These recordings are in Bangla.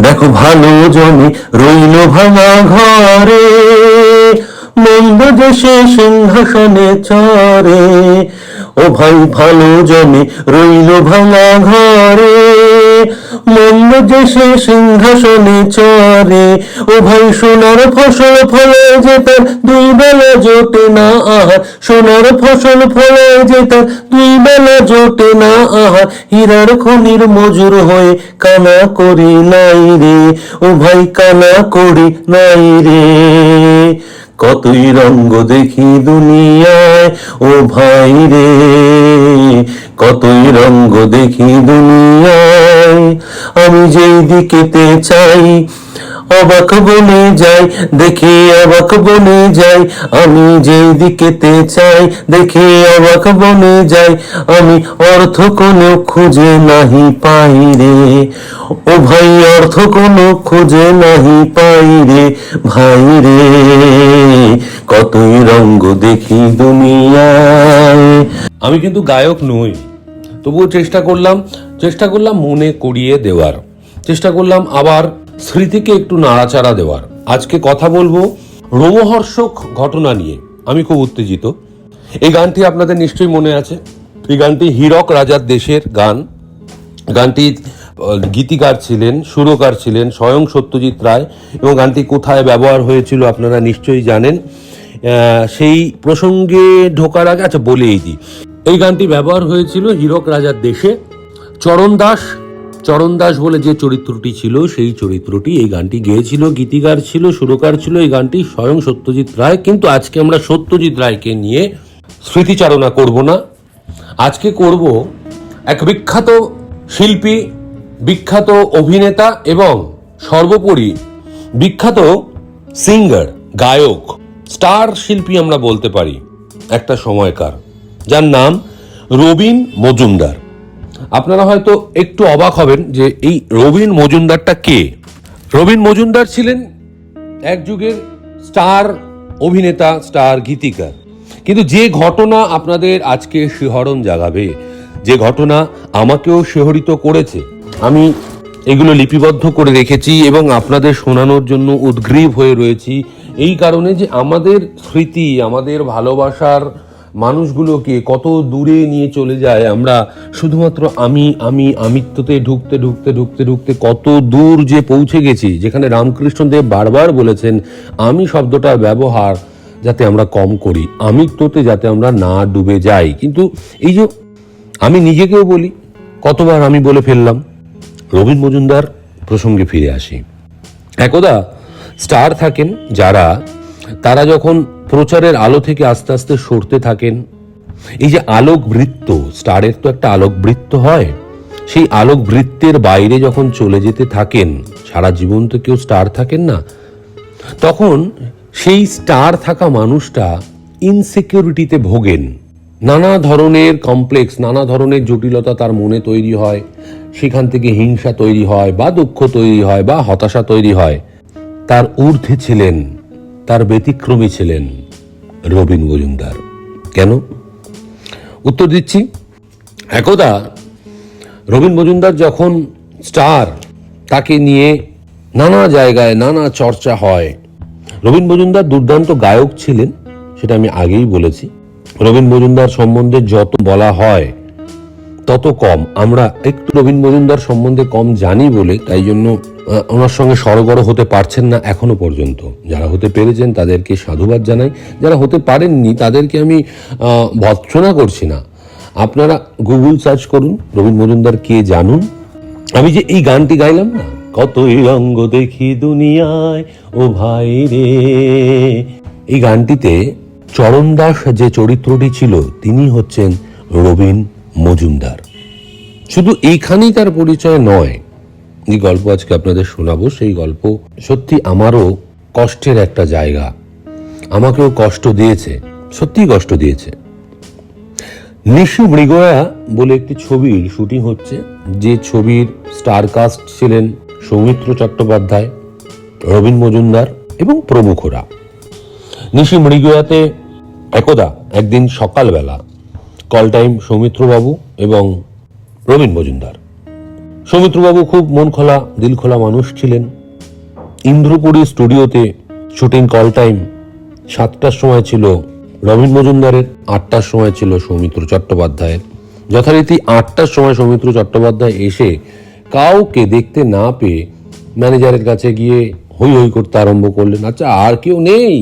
দেখো ভালো জমি রইল ভাঙা ঘরে, মন্দ দেশে সিংহাসনে চরে। ও ভাই, ভালো জমি রইল ভাঙা ঘরে। মন্দ যে সে সিংহাসনে চরে ভাই সোনার ফসল ফলে যে তার দুই বেলা জোটে না আহার। সোনার ফসল ফলে যে তার দুই বেলা জোটে না আহার। হীরার খনির মজুর হয়ে কানা করি নাই রে ভাই কানা করি নাই রে। কতই রঙ্গ দেখি দুনিয়ায়, ও ভাই রে। কতই রঙ্গ দেখি দুনিয়ায়, আমি যেই দিকেতে চাই অবাক বনে যাই, দেখি অবাক বনে যাই, আমি যেই দিকেতে চাই, দেখি অবাক বনে যাই, আমি অর্থ কোনো খুঁজে নাহি পাই রে। ও ভাই, অর্থ কোনো খুঁজে নাহি পাই রে, ভাই রে। কতই রঙ্গ দেখি দুনিয়ায়। আমি কিন্তু গায়ক নই, তবুও চেষ্টা করলাম চেষ্টা করলাম মনে করিয়ে দেওয়ার। চেষ্টা করলাম আবার স্মৃতিকে একটু নাড়াচাড়া দেওয়ার। আজকে কথা বলব রোমহর্ষক ঘটনা নিয়ে। আমি খুব উত্তেজিত। এই গানটি আপনাদের নিশ্চয়ই মনে আছে। এই গানটি হীরক রাজার দেশের গান। গানটি গীতিকার ছিলেন, সুরকার ছিলেন স্বয়ং সত্যজিৎ রায় এবং গানটি কোথায় ব্যবহার হয়েছিল আপনারা নিশ্চয়ই জানেন। সেই প্রসঙ্গে ঢোকার আগে আচ্ছা বলেই দিই। এই গানটি ব্যবহার হয়েছিল হীরক রাজার দেশে। চরণ দাস চরণ দাস বলে যে চরিত্রটি ছিল, সেই চরিত্রটি এই গানটি গেয়েছিল, গীতিকার ছিল, সুরকার ছিল, এই গানটি স্বয়ং সত্যজিৎ রায়। কিন্তু আজকে আমরা সত্যজিৎ রায়কে নিয়ে স্মৃতিচারণা করব না। আজকে করব এক বিখ্যাত শিল্পী, বিখ্যাত অভিনেতা এবং সর্বোপরি বিখ্যাত সিঙ্গার, গায়ক, স্টার শিল্পী আমরা বলতে পারি একটা সময়কার, যার নাম রবীন মজুমদার। আপনারা হয়তো একটু অবাক হবেন যে এই রবীন মজুমদারটা কে? রবীন মজুমদার ছিলেন এক যুগের স্টার অভিনেতা, স্টার গীতিকার। কিন্তু যে ঘটনা আপনাদের আজকে শিহরণ জাগাবে, যে ঘটনা আমাকেও শিহরিত করেছে, আমি এগুলো লিপিবদ্ধ করে রেখেছি এবং আপনাদের শোনানোর জন্য উদ্গ্রীব হয়ে রয়েছি। এই কারণে যে আমাদের স্মৃতি, আমাদের ভালোবাসার মানুষগুলোকে কত দূরে নিয়ে চলে যায়, আমরা শুধুমাত্র আমি আমি, আমিত্বতে ঢুকতে ঢুকতে ঢুকতে ঢুকতে কত দূর যে পৌঁছে গেছি, যেখানে রামকৃষ্ণদেব বারবার বলেছেন, আমি শব্দটার ব্যবহার যাতে আমরা কম করি, আমিত্বতে যাতে আমরা না ডুবে যাই। কিন্তু এই যে আমি নিজেকেও বলি, কতবার আমি বলে ফেললাম রবীন মজুমদার প্রসঙ্গে ফিরে আসি। একদা স্টার থাকেন যারা, তারা যখন প্রচারের আলো থেকে আস্তে আস্তে সরতে থাকেন। এই যে আলোক বৃত্ত স্টারের তো একটা আলোক বৃত্ত হয়। সেই আলোক বৃত্তের বাইরে যখন চলে যেতে থাকেন, সারা জীবন তো কেউ স্টার থাকেন না, তখন সেই স্টার থাকা মানুষটা ইনসিকিউরিটিতে ভোগেন। নানা ধরনের কমপ্লেক্স, নানা ধরনের জটিলতা তার মনে তৈরি হয়। সেখান থেকে হিংসা তৈরি হয়, বা দুঃখ তৈরি হয়, বা হতাশা তৈরি হয়। তার ঊর্ধ্বে ছিলেন তার ব্যতিক্রমী ছিলেন রবীন মজুমদার। কেন? উত্তর দিচ্ছি। একদা রবীন মজুমদার যখন স্টার, তাকে নিয়ে নানা জায়গায় নানা চর্চা হয়। রবীন মজুমদার দুর্দান্ত গায়ক ছিলেন, সেটা আমি আগেই বলেছি। রবীন মজুমদার সম্বন্ধে যত বলা হয় তত কম। আমরা একটু রবীন মজুমদার সম্বন্ধে কম জানি বলে, তাই জন্য ওনার সঙ্গে সরগর হতে পারছেন না এখনও পর্যন্ত। যারা হতে পেরেছেন তাদেরকে সাধুবাদ জানাই। যারা হতে পারেননি তাদেরকে আমি ভৎসনা করছি না। আপনারা গুগল সার্চ করুন রবীন মজুমদার কে জানুন। আমি যে এই গানটি গাইলাম না, কতই রঙ্গ দেখি দুনিয়ায়, ও ভাই রে। এই গানটিতে চরণ দাস যে চরিত্রটি ছিল, তিনি হচ্ছেন রবীন মজুমদার। শুধু এইখানেই তার পরিচয় নয়, যে গল্প আজকে আপনাদের শোনাবো, সেই গল্প সত্যি আমারও কষ্টের একটা জায়গা। আমাকেও কষ্ট দিয়েছে সত্যি কষ্ট দিয়েছে। নিশু মৃগয়া বলে একটি ছবির শুটিং হচ্ছে, যে ছবির স্টার কাস্ট ছিলেন সৌমিত্র চট্টোপাধ্যায়, রবীন মজুমদার এবং প্রমুখরা নিশি মৃগয়াতে একদা একদিন সকালবেলা, কল টাইম সৌমিত্রবাবু এবং রবীন মজুমদার। সৌমিত্রবাবু খুব মন খোলা, দিল খোলা মানুষ ছিলেন। ইন্দ্রপুরী স্টুডিওতে শুটিং কল টাইম সাতটার সময় ছিল রবীন মজুমদারের, আটটার সময় ছিল সৌমিত্র চট্টোপাধ্যায়ের। যথারীতি আটটার সময় সৌমিত্র চট্টোপাধ্যায় এসে কাউকে দেখতে না পেয়ে ম্যানেজারের কাছে গিয়ে হই হই করতে আরম্ভ করলেন। আচ্ছা আর কেউ নেই?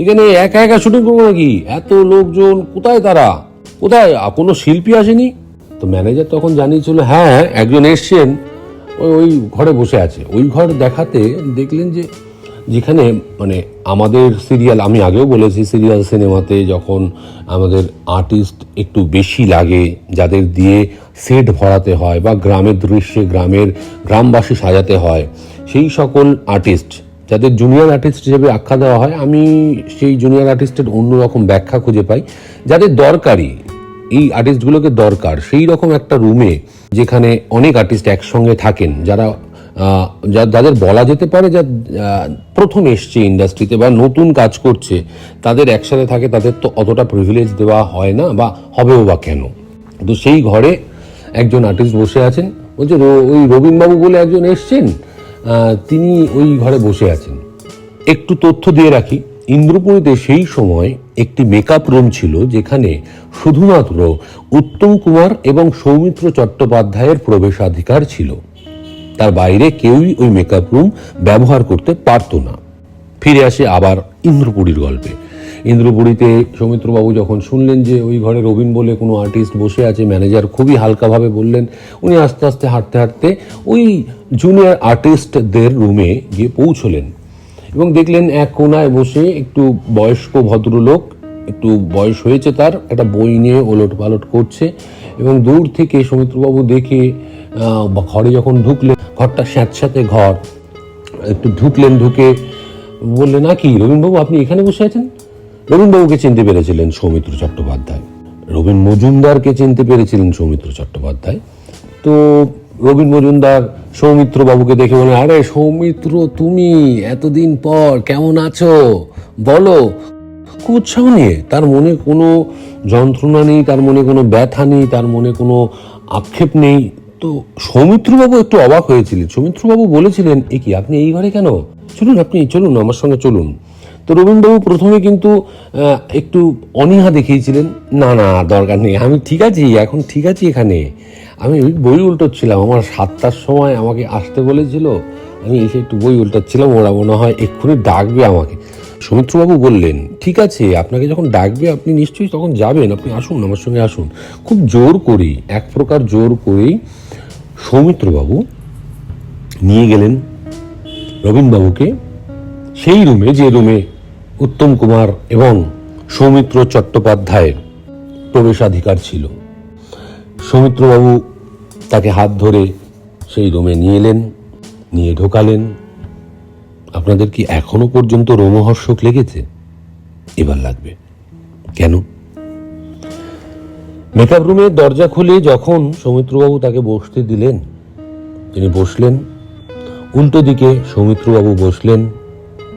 এখানে একা একা শুটিং করব নাকি? এত লোকজন, কোথায় তারা? কোথায়? কোনো শিল্পী আসেনি? তো ম্যানেজার তখন জানিয়েছিল হ্যাঁ একজন এসছেন। ওই ওই ঘরে বসে আছে। ওই ঘর দেখাতে দেখলেন যে যেখানে মানে আমাদের সিরিয়াল আমি আগেও বলেছি সিরিয়াল সিনেমাতে যখন আমাদের আর্টিস্ট একটু বেশি লাগে, যাদের দিয়ে সেট ভরাতে হয় বা গ্রামের দৃশ্যে, গ্রামের গ্রামবাসী সাজাতে হয়, সেই সকল আর্টিস্ট যাদের জুনিয়র আর্টিস্ট হিসেবে আখ্যা দেওয়া হয়, আমি সেই জুনিয়র আর্টিস্টের অন্যরকম ব্যাখ্যা খুঁজে পাই, যাদের দরকারি এই আর্টিস্টগুলোকে দরকার। সেই রকম একটা রুমে যেখানে অনেক আর্টিস্ট একসঙ্গে থাকেন, যারা যাদের বলা যেতে পারে যা প্রথম এসছে ইন্ডাস্ট্রিতে বা নতুন কাজ করছে, তাদের একসাথে থাকে, তাদের তো অতটা প্রিভিলেজ দেওয়া হয় না বা হবেও বা কেন? তো সেই ঘরে একজন আর্টিস্ট বসে আছেন, বলছে, "রো- ওই রবীনবাবু বলে একজন এসছেন তিনি ওই ঘরে বসে আছেন। একটু তথ্য দিয়ে রাখি, ইন্দ্রপুরীতে সেই সময় একটি মেকআপ রুম ছিল যেখানে শুধুমাত্র উত্তম কুমার এবং সৌমিত্র চট্টোপাধ্যায়ের প্রবেশাধিকার ছিল। তার বাইরে কেউই ওই মেকআপ রুম ব্যবহার করতে পারতো না। ফিরে আসে আবার ইন্দ্রপুরীর গল্পে। ইন্দ্রপুরীতে সৌমিত্রবাবু যখন শুনলেন যে ওই ঘরে রবীন বলে কোনো আর্টিস্ট বসে আছে ম্যানেজার খুবই হালকাভাবে বললেন, উনি আস্তে আস্তে হাঁটতে হাঁটতে ওই জুনিয়র আর্টিস্টদের রুমে গিয়ে পৌঁছলেন। এবং দেখলেন এক কোনায় বসে একটু বয়স্ক ভদ্রলোক, একটু বয়স হয়েছে তার, একটা বই নিয়ে ওলট পালট করছে এবং দূর থেকে সৌমিত্রবাবু দেখে ঘরে যখন ঢুকলেন, ঘরটা স্যাঁতস্যাঁতে ঘর, একটু ঢুকলেন, ঢুকে বললেন, না কি রবীনবাবু আপনি এখানে বসে আছেন? রবীনবাবুকে চিনতে পেরেছিলেন সৌমিত্র চট্টোপাধ্যায়। রবীন মজুমদারকে চিনতে পেরেছিলেন সৌমিত্র চট্টোপাধ্যায়। তো রবীন মজুমদার, সৌমিত্র বাবুকে দেখে বলে আরে সৌমিত্র, তুমি এতদিন পর কেমন আছো? বলো। উৎসাহ নিয়ে, তার মনে কোনো যন্ত্রণা নেই, তার মনে কোনো ব্যথা নেই, তার মনে কোনো আক্ষেপ নেই। তো সৌমিত্রবাবু একটু অবাক হয়েছিলেন। সৌমিত্রবাবু বলেছিলেন, এ কি, আপনি এই ঘরে কেন? চলুন, আপনি চলুন, আমার সঙ্গে চলুন। তো রবীন্দ্রবাবু প্রথমে কিন্তু একটু অনীহা দেখিয়েছিলেন, না না, দরকার নেই, আমি ঠিক আছি, এখন ঠিক আছি এখানে। আমি বই উল্টোচ্ছিলাম, আমার সাতটার সময় আমাকে আসতে বলেছিল, আমি এসে একটু বই উল্টাচ্ছিলাম, ওরা মনে হয় এক্ষুনি ডাকবে আমাকে। সৌমিত্রবাবু বললেন, ঠিক আছে, আপনাকে যখন ডাকবে, আপনি নিশ্চয়ই তখন যাবেন, আপনি আসুন, আমার সঙ্গে আসুন। খুব জোর করেই, এক প্রকার জোর করেই সৌমিত্রবাবু নিয়ে গেলেন রবীনবাবুকে সেই রুমে, যে রুমে উত্তম কুমার এবং সৌমিত্র চট্টোপাধ্যায়ের প্রবেশাধিকার ছিল। সৌমিত্রবাবু তাকে হাত ধরে সেই রুমে নিয়ে এলেন, নিয়ে ঢোকালেন। আপনাদের কি এখনও পর্যন্ত রোমহর্ষক লেগেছে? এবার লাগবে। কেন? মেকআপ রুমের দরজা খুলে যখন সৌমিত্রবাবু তাকে বসতে দিলেন, তিনি বসলেন। উল্টো দিকে সৌমিত্রবাবু বসলেন।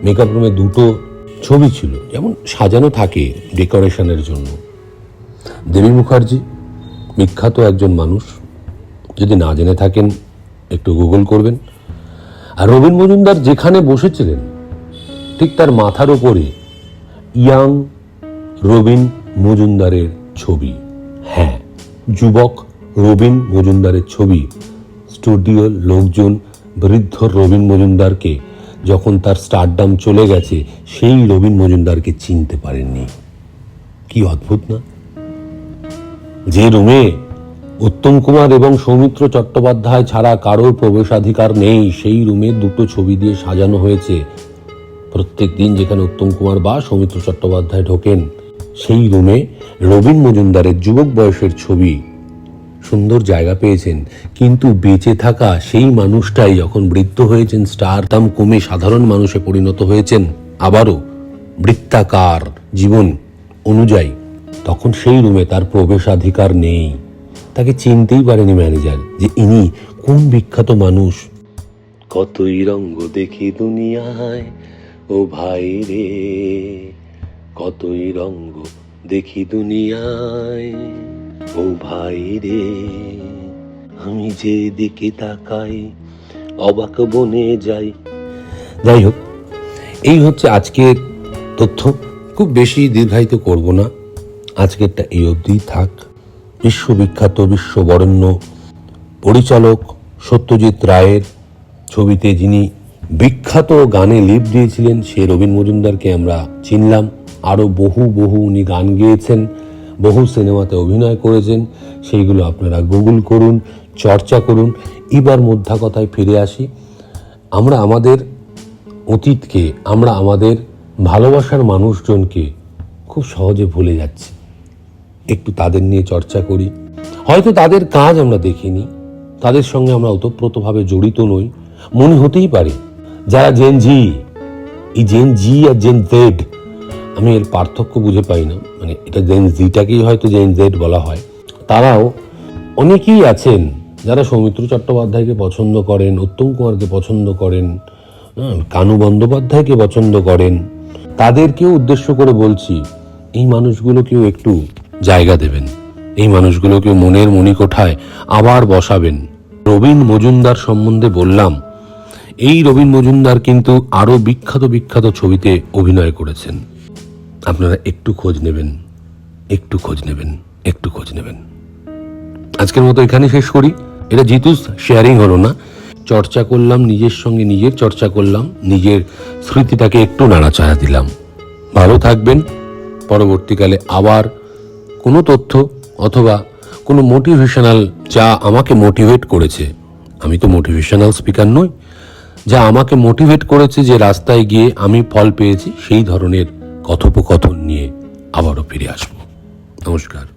মেকআপ রুমে দুটো ছবি ছিল, যেমন সাজানো থাকে ডেকোরেশনের জন্য। দেবী মুখার্জি, বিখ্যাত একজন মানুষ। যদি না জেনে থাকেন, একটু গুগল করবেন। আর রবীন মজুমদার যেখানে বসেছিলেন, ঠিক তার মাথার ওপরে ইয়াং রবীন মজুমদারের ছবি। হ্যাঁ যুবক রবীন মজুমদারের ছবি। স্টুডিওর লোকজন বৃদ্ধ রবীন মজুমদারকে যখন তার স্টারডাম চলে গেছে, সেই রবীন মজুমদারকে চিনতে পারেননি। কি অদ্ভুত না? যে রুমে উত্তম কুমার এবং সৌমিত্র চট্টোপাধ্যায় ছাড়া কারোর প্রবেশাধিকার নেই, সেই রুমে দুটো ছবি দিয়ে সাজানো হয়েছে। প্রত্যেক দিন যেখানে উত্তম কুমার বা সৌমিত্র চট্টোপাধ্যায় ঢোকেন, সেই রুমে রবীন মজুমদারের যুবক বয়সের ছবি সুন্দর জায়গা পেয়েছেন। কিন্তু বেঁচে থাকা সেই মানুষটাই যখন বৃদ্ধ হয়েছেন, স্টার দাম কমে সাধারণ মানুষে পরিণত হয়েছেন, আবারও বৃত্তাকার জীবন অনুযায়ী। তখন সেই রুমে তার প্রবেশাধিকার নেই। তাকে চিনতেই পারেনি ম্যানেজার যে ইনি কোন বিখ্যাত মানুষ। কতই রঙ্গ দেখি দুনিয়ায়, ও ভাই রে। কতই রঙ্গ দেখি দুনিয়ায়। ও ভাই রে, আমি যে দিকে তাকাই, অবাক বনে যাই। যাই হোক, এই হচ্ছে আজকের তথ্য। খুব বেশি দীর্ঘায়িত করব না। আজকেরটা এই অবধি থাক। বিশ্ববিখ্যাত বিশ্ববরেণ্য পরিচালক সত্যজিৎ রায়ের ছবিতে যিনি বিখ্যাত গানে লিপ দিয়েছিলেন, সে রবীন মজুমদারকে আমরা চিনলাম। আরও বহু বহু উনি গান গেয়েছেন। বহু সিনেমাতে অভিনয় করেছেন, সেইগুলো আপনারা গুগল করুন, চর্চা করুন, এবার মোদ্ধা কথায় ফিরে আসি। আমরা আমাদের অতীতকে, আমরা আমাদের ভালোবাসার মানুষজনকে খুব সহজে ভুলে যাচ্ছি। একটু তাদের নিয়ে চর্চা করি। হয়তো তাদের কাজ আমরা দেখিনি, তাদের সঙ্গে আমরা ওতপ্রোতভাবে জড়িত নই, মনে হতেই পারে, যারা জেন জি এই জেন জি আর জেন জেড আমি এর পার্থক্য বুঝে পাই না। মানে এটা জেন জিটাকেই হয়তো জেন জেড বলা হয়। তারাও অনেকেই আছেন যারা সৌমিত্র চট্টোপাধ্যায়কে পছন্দ করেন উত্তম কুমারকে পছন্দ করেন হ্যাঁ, কানু বন্দ্যোপাধ্যায়কে পছন্দ করেন। তাদেরকেও উদ্দেশ্য করে বলছি এই মানুষগুলোকেও একটু জায়গা দেবেন। এই মানুষগুলোকে মনের মণিকোঠায় আবার বসাবেন। রবীন মজুমদার সম্বন্ধে বললাম এই রবীন মজুমদার কিন্তু আরও বিখ্যাত বিখ্যাত ছবিতে অভিনয় করেছেন। আপনারা একটু খোঁজ নেবেন, একটু খোঁজ নেবেন, একটু খোঁজ নেবেন। আজকের মতো এখানে শেষ করি। এটা জিতুস শেয়ারিং হলো না। চর্চা করলাম, নিজের সঙ্গে নিজের চর্চা করলাম, নিজের স্মৃতিটাকে একটু নাড়াচাড়া দিলাম। ভালো থাকবেন। পরবর্তীকালে আবার কোনো তথ্য অথবা কোনো মোটিভেশনাল যা আমাকে মোটিভেট করেছে। আমি তো মোটিভেশনাল স্পিকার নই। যা আমাকে মোটিভেট করেছে যে রাস্তায় গিয়ে আমি ফল পেয়েছি, সেই ধরনের কথোপকথন নিয়ে আবারও ফিরে আসব। নমস্কার।